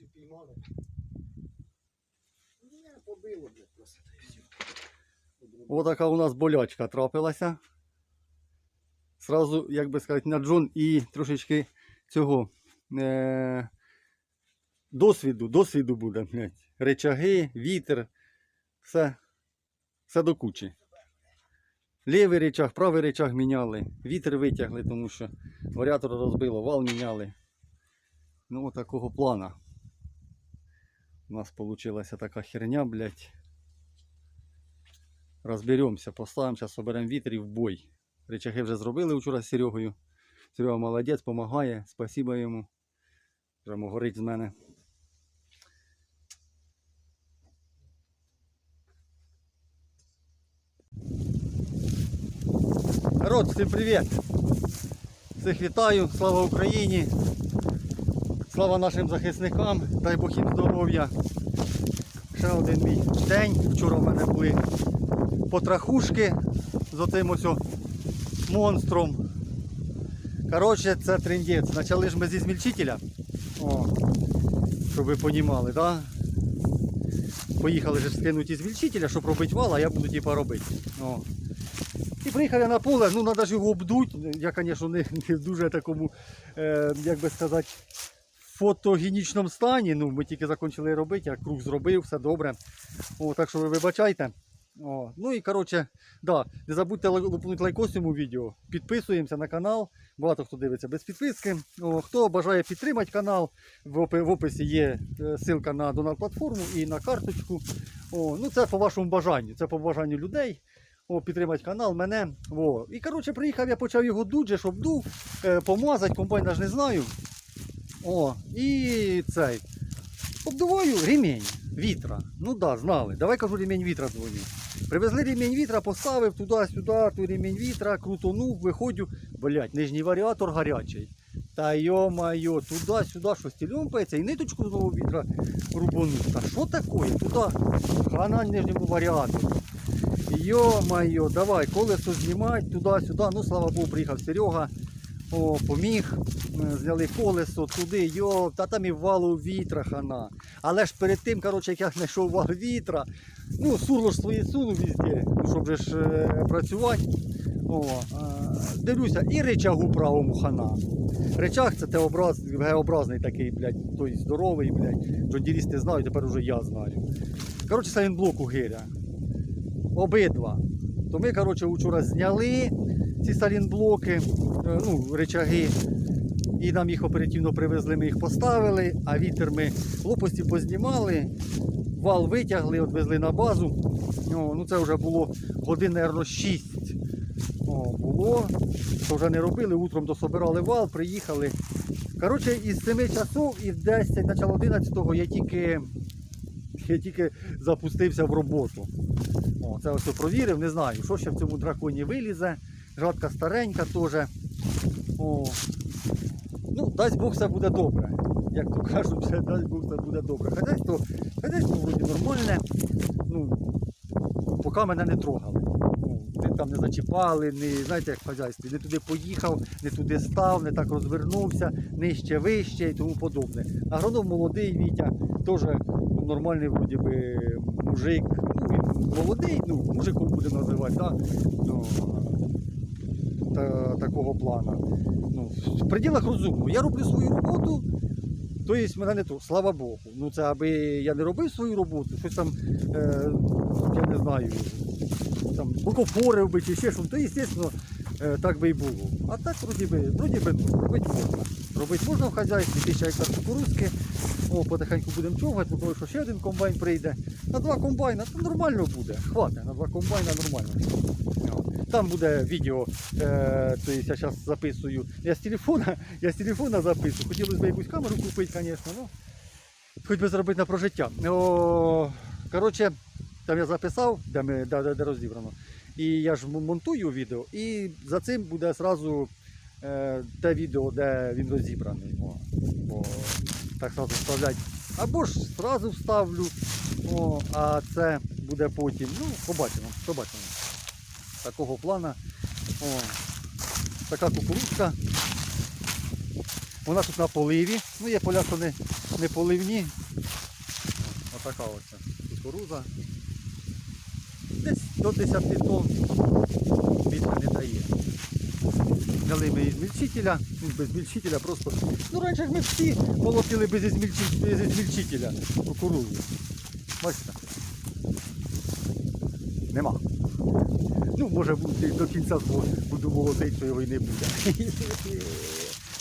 ось упіймали. Ні, побило, блядь, просто та й все. Отака у нас болячка трапилася. Сразу, як би сказати, на джон і трошечки цього е- досвіду, досвіду буде, блядь. Речаги, вітер, все, все до кучі. Лівий речаг, правий речаг міняли, вітер витягли, тому що варіатор розбило, вал міняли. Ну, такого плана. У нас вийшла така херня, блядь. Розберемося, поставимо, зараз соберемо вітер і в бой. Речаги вже зробили вчора з Серегою. Серега молодець, допомагає, спасибо йому. Прямо горить з мене. Народ, всім привіт! Всіх вітаю, слава Україні! Слава нашим захисникам, дай Бог їм здоров'я. Ще один мій день. Вчора в мене були потрахушки з оцим ось монстром. Коротше, це трендець. Почали ж ми зі змільчителя. О, щоб ви понімали, да? Поїхали ж скинути із змільчителя, щоб робити вал, а я буду типа робити. О. І приїхав я на поле, ну треба ж його обдуть. Я, звісно, не, не дуже такому, е, як би сказати, фотогенічному стані. Ну, ми тільки закінчили робити, я круг зробив, все добре. О, так що ви вибачайте. О, ну і коротше, да, не забудьте лупнути лайкос цьому відео. Підписуємося на канал. Багато хто дивиться без підписки. О, хто бажає підтримати канал, в, опи- в описі є е, ссылка на донат платформу і на карточку. О, ну це по вашому бажанню, це по бажанню людей. О, підтримати канал, мене. О. І коротше, приїхав, я почав його дуть, щоб дув, е, помазати, комбайна ж не знаю. О, і цей. Обдуваю ремінь вітра. Ну так, да, знали. Давай кажу, ремінь вітра дзвоню. Привезли ремінь вітра, поставив туди-сюди, той ремінь вітра, крутонув, виходжу. Блять, нижній варіатор гарячий. Та йо-майо, туди-сюди, щось тільомпається, і ниточку знову вітра рубанув. Та що таке? Туди, хана нижньому варіатору. Йо-майо, давай, колесо знімати, туди-сюди. Ну, слава Богу, приїхав Серега. О, поміг, Е, зняли колесо туди, йо, та там і валу вітра хана. Але ж перед тим, коротше, як я знайшов вал вітра, ну, сурло ж своє сунув везде, ну, щоб же ж е, працювати. О, е, дивлюся, і речагу правому хана. Речаг це Г-образний такий, блядь, той здоровий, блядь. Джондірісти знають, тепер уже я знаю. Коротше, це він гиря. Обидва. То ми, коротше, вчора зняли ці салінблоки, е, ну, речаги. І нам їх оперативно привезли, ми їх поставили, а вітер ми лопасті познімали, вал витягли, відвезли на базу. О, ну це вже було годин, мабуть, 6 О, було. То вже не робили, утром дособирали вал, приїхали. Коротше, із 7 часов і в 10, начало 11 я тільки, я тільки запустився в роботу. О, це ось провірив, не знаю, що ще в цьому драконі вилізе. Жатка старенька теж. О. Ну, дасть Бог все буде добре. Як то кажуть, дасть Бог все буде добре. Хазяйство, хазяйство вроді нормальне. Ну, поки мене не трогали. Ну, не, там не зачіпали, не, знаєте, як в хазяйстві, не туди поїхав, не туди став, не так розвернувся, нижче, вище і тому подобне. Агроном молодий Вітя, теж нормальний вроді би мужик. Ну, він молодий, ну, мужиком буде називати, да? ну, та, такого плана. Ну, в пределах розуму. Я роблю свою роботу, тобто мене не то. Слава Богу. Ну це аби я не робив свою роботу, щось там, е, я не знаю, там бокофорив би чи ще щось, то, звісно, е, так би і було. А так, вроді би, вроді би, ну, робити можна. Робити можна в хазяйстві, тисяча гектар кукурузки. О, потихеньку будемо човгати, бо що ще один комбайн прийде. На два комбайна то нормально буде. Хватить, на два комбайна нормально. Там буде відео, е, то я зараз записую. Я з телефона, я з телефона записую. Хотілося б якусь камеру купити, звісно, ну. Хоч би зробити на прожиття. О, коротше, там я записав, де, ми, де, де, де розібрано. І я ж монтую відео, і за цим буде одразу е, те відео, де він розібраний. О, бо так сразу вставлять. Або ж одразу вставлю, о, а це буде потім. Ну, побачимо, побачимо. Такого плана. О, така кукурудзка. Вона тут на поливі. Ну, є поля, що не, не поливні. Отака оця кукуруза. Десь до 10 тонн більше не дає. Взяли ми ізмільчителя, ну, без змільчителя просто. Ну раніше ми всі молотили без ізмільчителя кукурузу. Бачите? Нема. Ну, може бути до кінця буду молотити, що його і не буде.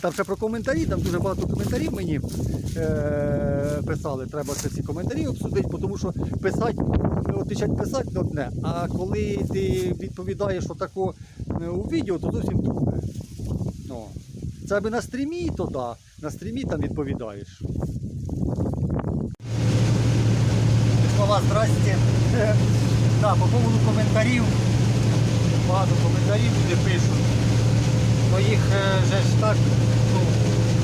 Там ще про коментарі, там дуже багато коментарів мені е- писали. Треба це ці коментарі обсудити, тому що писати, отичать писати одне, а коли ти відповідаєш отако е, у відео, то зовсім друге. Ну, це аби на стрімі, то да. На стрімі там відповідаєш. Слова здрасте. Да, по поводу коментарів. Багато коментарів люди пишуть. То їх е, же ж так, ну,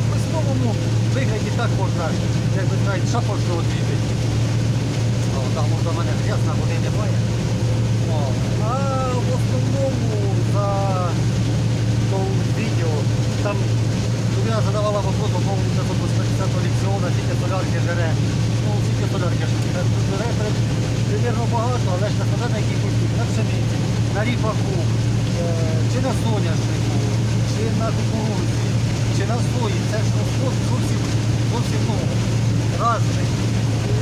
в письмовому вигляді так можна, як ви знаєте, шапочку відвідати. Там в мене грязна, води немає. О, а в основному за то відео там людина задавала вопрос по поводу цього 150 лікціона, скільки солярки жере. Ну, скільки солярки жере, примірно багато, але ж на якій культурі, на пшениці, на ріпаку, е, чи на соняшнику, чи на кукурудзі, чи на сої. Це ж розход зовсім, зовсім ну, різний.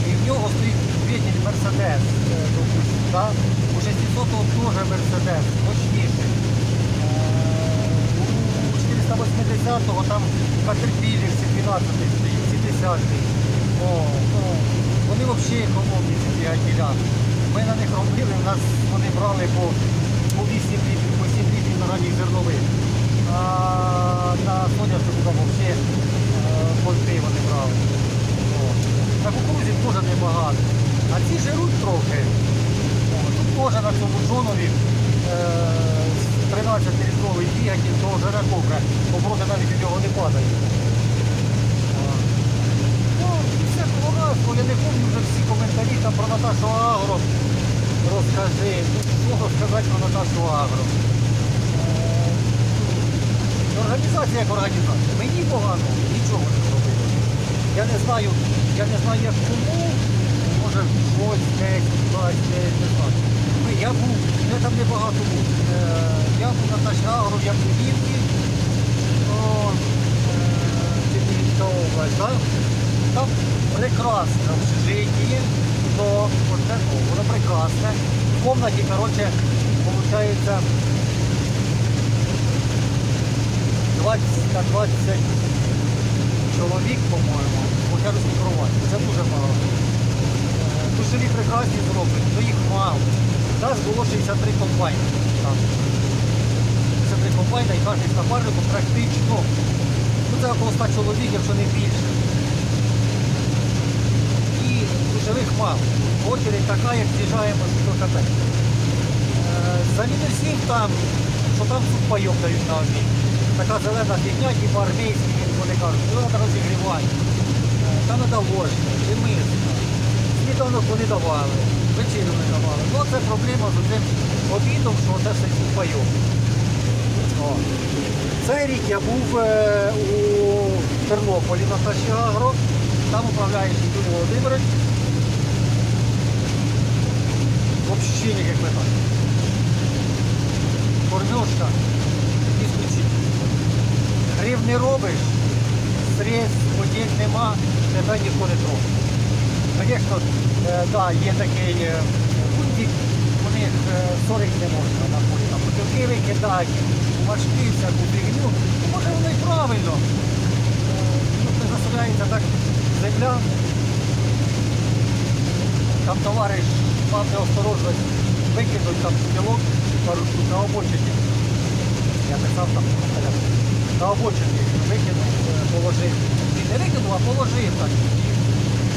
І в нього стоїть двигатель Мерседес, е, допустим, да? у 600-го теж Мерседес, мощніший. Е, У 480-го там Caterpillar 12 стоїть, 70-й. Вони взагалі економні ці двигателя. Ми на них робили, нас вони брали по, по 8 літрів, по 7 літрів на ранніх зернових. А на соняшнику там взагалі е, польти вони брали. О. На кукурузі теж небагато. А ці жируть трохи. О, Тут теж на цьому джонові е, 13-літровий двигатель, то жире добре. Обороти навіть від нього не падають. О. Ну, все колорадство, я не пам'ятаю вже всі коментарі там про Наташу Агро. Розкажи, що розказати про Наташу Агро. Е, Організація як організація. Мені погано, нічого не зробили. Я не знаю, я не знаю як кому, може щось десь, кудись, десь, не знаю. Я був, я там небагато був. Е, я був на Ташагру, я був в Вівці, Чернігівська область, да? Там прекрасне общежитие, но вот это, воно прекрасне. В комнаті, короче, получается 20 на 20 чоловік, по-моєму, бухарській кроваті. Це дуже мало. Е, Душові прекрасні зроблені, але їх мало. Нас було 63 комбайни. Там. 63 комбайна і кожен напарником практично. Ну це около 100 чоловік, якщо не більше. І душових мало. Очередь така, як з'їжджаємо з КП. Замінив всім там, що там суп пайок дають на обід. Така зелена фігня, типу армійські, як вони кажуть, що треба розігрівати. Е, Там треба ложка, чи миска. Сніданок вони давали, вечерю не давали. Ну це проблема з цим обідом, що це все суп пайок. Цей рік я був е, у Тернополі на Саші Агро, там управляє Юрій Володимирович. В общині, як ми кажемо. Кормежка исключительно. Грив не робиш, средств поділь нема, тебе ніхто не трогає. Звісно, е, да, є такий е, пунктик, у них е, сорить не можна на полі. Там викидають, важкі всяку фігню. Ну, може воно і правильно. Е, Ну, це заставляється так земля. Там товариш мав неосторожність викинуть там стрілок на обочині. Я писав там. На обочині викинув, е, положив. Не викинув, а положив так.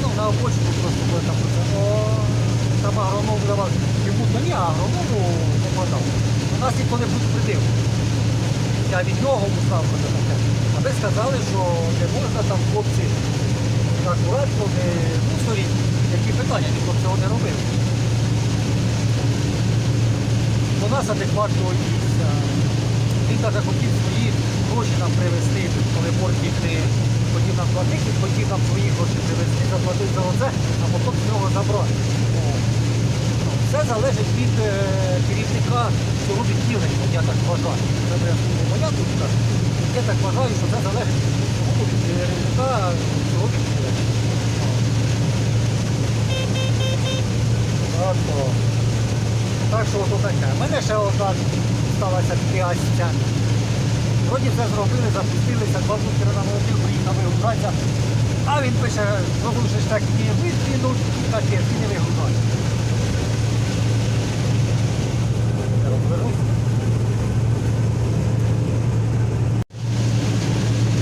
Ну, на обочину просто було там. О, там агроном давав. Йому то ні, а агроному попадав. У нас ніхто не буде придив. Я від нього про таке. А ви сказали, що не можна там хлопці акуратно не мусоріть. Які питання, ніхто цього не робив. У нас адекватно їсть. Він каже, хотів свої гроші нам привезти, коли борт їх не хотів нам платити, хотів нам свої гроші привезти, заплатити за оце, а потім з нього забрати. Ну, Все залежить від е, керівника цього відділення, я так вважаю. Це моя думка. Я так вважаю, що це залежить від керівника цього відділення. От, о. Так що ото таке. Мене ще одна сталася піасця. Вроді все зробили, запустилися, два бункери на молодих приїхав вигружатися. А він пише, продовжиш так і і капець, і не вигружає.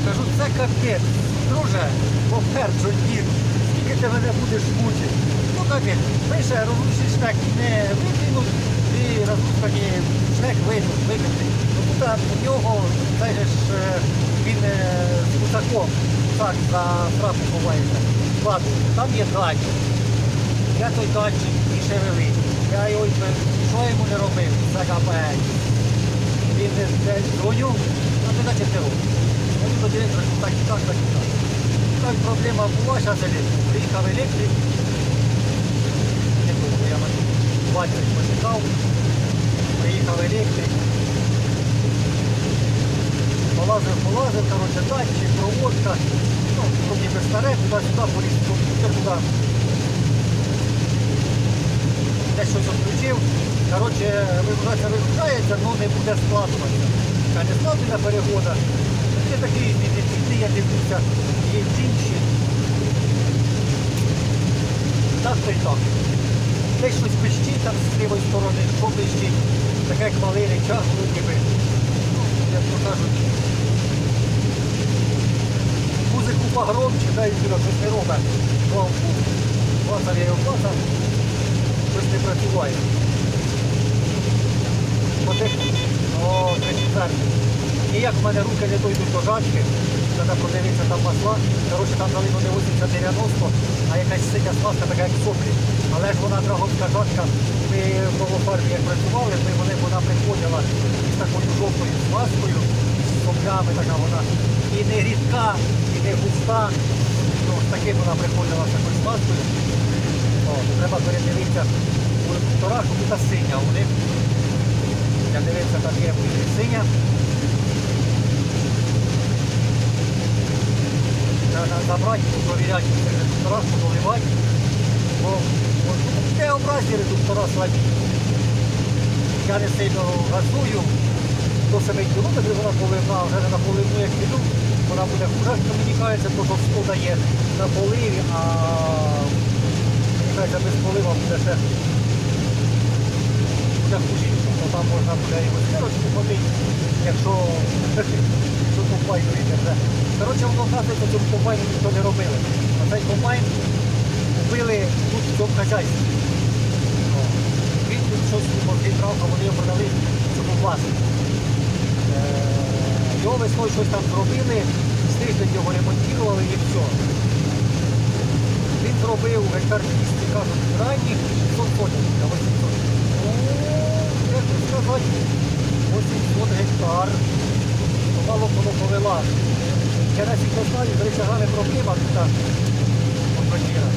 Кажу, це капець. Друже, поперчу дід, скільки ти мене будеш мучити. Ну капець, пише, розрушиш шнек не видвинуть, і розрушені шнек вийдуть, викинути. Ну тут у нього, ж, е, він е, з кусаком, так, за трапу ховається. Там є датчик. Я той датчик і шевелив. Я його що йому не робив, це капець. Він дзвоню, а ти наче ти робиш. Вони що так і так, так і так. Так проблема була, зараз електрик. Приїхав електрик. Не думаю, я 20 почекав. Приїхав електрик. Полазив, полазив, коротше, датчик, проводка. Ну, би старе, туди-сюди, поліз, комп'ютер туди. Десь щось відключив. Коротше, вигружається, вигружається, але не буде складуватися. А не складує перегода. Це такий відповідний, я дивлюся, є інші. Так то й так. Десь щось пищить там з лівої сторони, що пищить. Таке малий час, ніби. Ну, як то кажуть. Музику погромче, дай сюди щось не робить. Клавку. Класав я його класав. Щось не працює. Потек. О, це четвертий. Ніяк в мене руки не дойдуть до жатки. Треба подивитися там масла. Коротше, там дали не 80-90, а якась синя смазка така як соплі. Але ж вона драгонська жатка. Ми в новофармі як працювали, ми вони, вона приходила із такою жовтою смазкою, з соплями така вона. І не рідка, і не густа. Ну, з таким вона приходила з такою смазкою. О, треба передивитися у що тут синя у них. Я дивився, там є синя. Треба забрати, провіряти редактора, подоливати. Бо бо Т-образні редуктора слабі. Я не сильно газую. До 7 кілометрів вона поливна, вже не на поливну як піду, вона буде хуже, що мені кажеться, то що 100 дає на поливі, а мені без полива буде ще буде хужіше. То там можна буде і восьмерочку ходити, якщо що комбайну йде вже. Коротше, воно вказується, цьому комбайну ніхто не робили. А цей комбайн купили тут в цьому хазяйстві. Він тут щось мозги брав, а вони його продали цьому власнику. Е, Його весною щось там зробили, з тиждень його ремонтували і все. Він зробив гектар 200, кажуть, ранніх 600 сотень, а 800. Ну, як сказати, 800 гектар. Мало було повилазити. Я наскільки знаю, грали проблема тут. а, от квартира.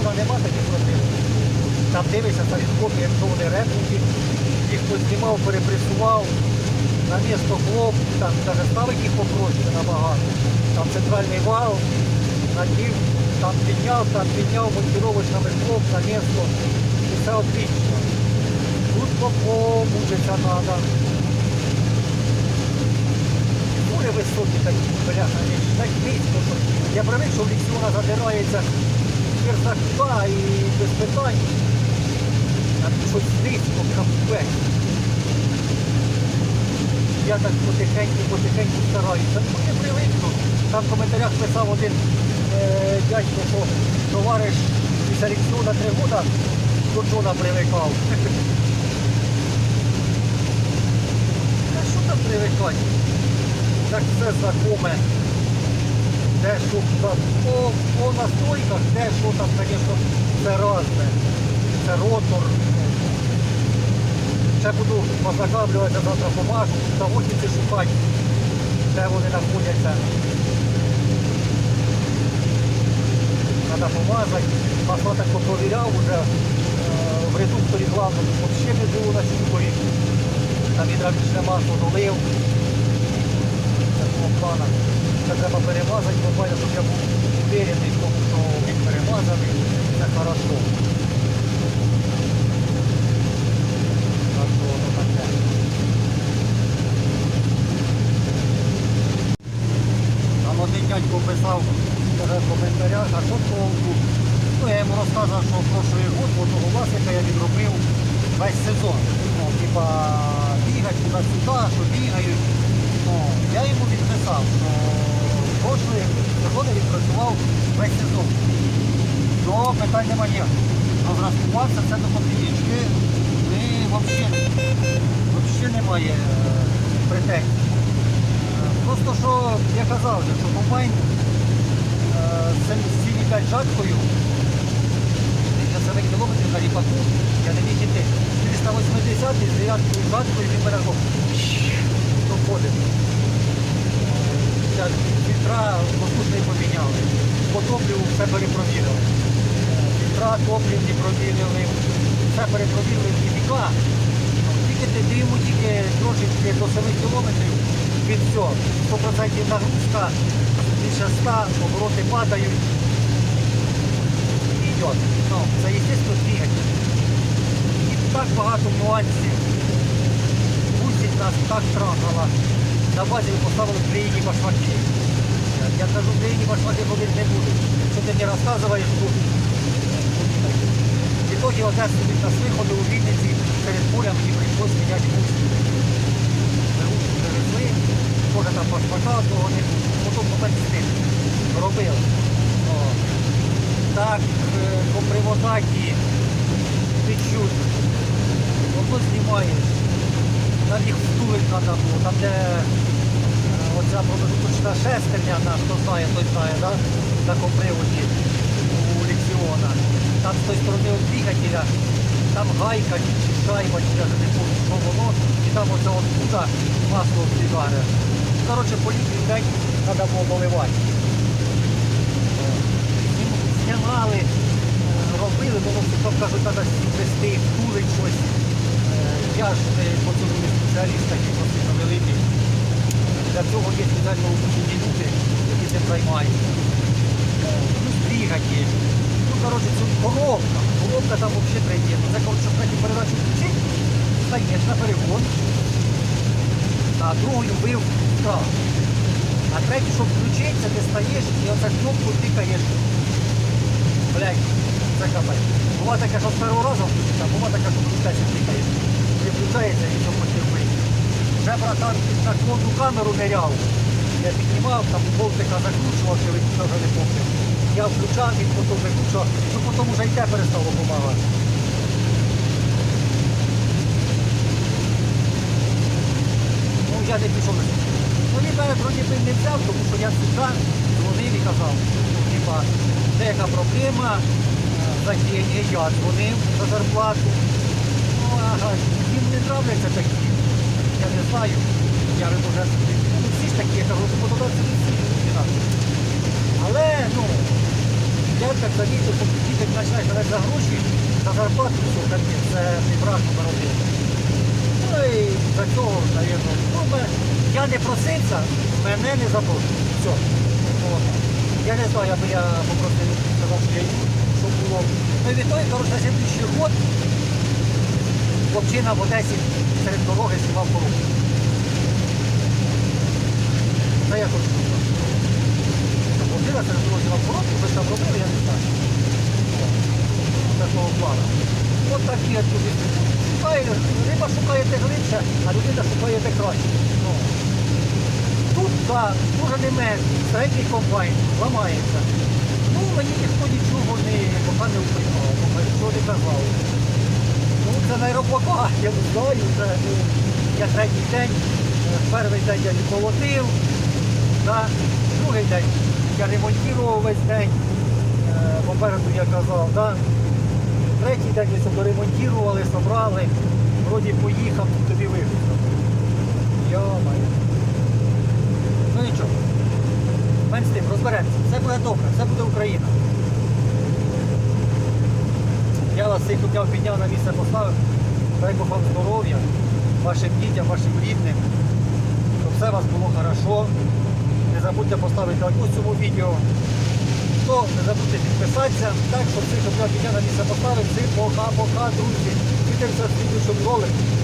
Пенсіона нема таких проблем. Там дивишся, там відкопи, якщо вони репнуті, їх хтось знімав, перепресував. На місто хлоп, там навіть ставить їх попроще набагато. Там центральний вал, надів, там підняв, там підняв монтировочними хлоп на місто. І все отлично. Тут попомучиться треба. Були високі такі, бляха, так низько, я привик, що в лісі вона задирається верзака і без питань. Тут щось низько, капець. Я так потихеньку, потихеньку стараюся. Ну, не привикну. Там в коментарях писав один е, дядько, що товариш із Алексіона три года до Джона привикав. Та що там привикати? Так все знакоме. Де що по, по настройках, де що там, звісно, це разне. Це ротор. Ще буду позакаблюватися завтра помажу, заводниці шукати, де вони знаходяться. треба помазати. Масло так попровіряв вже е, в редукторі главному, взагалі не було на чукові. Там гідравлічне масло долив. Такого плана. Треба перемазати, буквально, щоб я був уверений в тому, що він перемазаний. Це хорошо. Так що воно таке. Там один дядько писав каже, в коментарях, а що толку? Ну, я йому розказував, що прошлий год в одного власника я відробив весь сезон. Ну, типа бігать туди-сюди, що бігають. Ну, я йому відписав, що прошлий сезон я відпрацював весь сезон. То питань немає. Розрахувався це до копієчки. І взагалі, немає претензій. Е, Просто що я казав, що комбайн е, з 7,5 жаткою, 57 кілометрів на ріпаку, я не міг іти. 480 з 9 жаткою він мене доходить. Фільтра послушний поміняли. По все перепровірили. Фільтра топлівні провірили, все перепровірили в віка. Тільки ти тільки трошечки до 7 кілометрів від всього. 100% нагрузка, більше 100, обороти падають. І йде. Ну, це естественно двигатель. І так багато нюансів. Пустить нас так трахала. На базі поставили клеєні башмаки. Я кажу, клеєні башмаки ходити не буду. Що ти мені розказуєш итоге одеси від нас виходу у Вінниці перед полем мені прийшлось міняти густі. Ручку привезли, може там пашпака, того не. Потім момент з тим робили. О. Так, е, по приводаті відчуть. Воно знімаєш. Там їх втулить треба було, там де е, оця промежуточна шестерня, хто знає, той знає, да? на комприводі у Там з тої сторони от там гайка чи шайба, чи навіть не помню, що воно, і там оце от туди масло вбігає. Коротше, по літрі день треба було поливати. Знімали, е, робили, воно там кажуть, треба вести, втулить щось. Е, Я ж по цьому не спеціаліст, такий просто великий. Для цього є спеціально обучені люди, які цим займаються. Е. Ну, коротше, це коробка. Коробка там взагалі третє. Це коротше, третю передачу включити, стаєш на перегон, а другою бив вправо. А третю, щоб включитися, ти стаєш і оце кнопку тикаєш. Блять, це капець. Бува таке, що з першого разу включиться, а бува таке, що включається тикаєш. Не включається і що потерпить. Вже братан на кнопку камеру ниряв. Я піднімав, там болтика закручував, чи виключав, вже не помню. Я включав, він потім виключав, ну потім вже й те перестало допомагати. Ну я не пішов на. Ну він мене вроді би не взяв, тому що я сюди дзвонив і казав, ну, типа, деяка проблема, е, за деньги я дзвонив за зарплату. Ну, ага, їм не нравляться такі. Я не знаю. Я не може, ну всі ж такі, я кажу, подобається всі. Але, ну, я так замітив, що діти починаєш за гроші, за зарплату, капець, це не браком робити. Ну і за цього, навірно, ну, я не просився, мене не запрошують. Все. Я не знаю, аби я попросив, сказав, що я йду, було. Ну і відтоді, коротше, на слідуючий год хлопчина в Одесі серед дороги знімав коробку. Та я хочу серед дороги знімав коробку, ви там робили, я не знаю. Такого плану. От такі от. Шукає, риба шукає те глибше, а людина шукає те краще. Ну. Тут, так, дуже не менш, середній комбайн ламається. Ну, мені ніхто нічого не, поки не впливав, поки нічого не казав. Ну, це найробока, я не знаю, це ну, я третій день, перший день я відмолотив, да, другий день я ремонтував весь день, е, попереду я казав, да. третій день ми все доремонтували, собрали, вроді поїхав, тут тобі виїхав. Йо-моє. Ну нічого. Менш з тим, розберемося. Все буде добре, все буде Україна. Я вас всіх обняв, підняв на місце поставив. Дай Бог вам здоров'я, вашим дітям, вашим рідним. Щоб все у вас було хорошо. Не забудьте поставити лайк у цьому відео. То не забудьте підписатися. Так, щоб цих, обняв, підняв на місце поставив. Пока-пока, друзі. Світимося в слідчому ролику.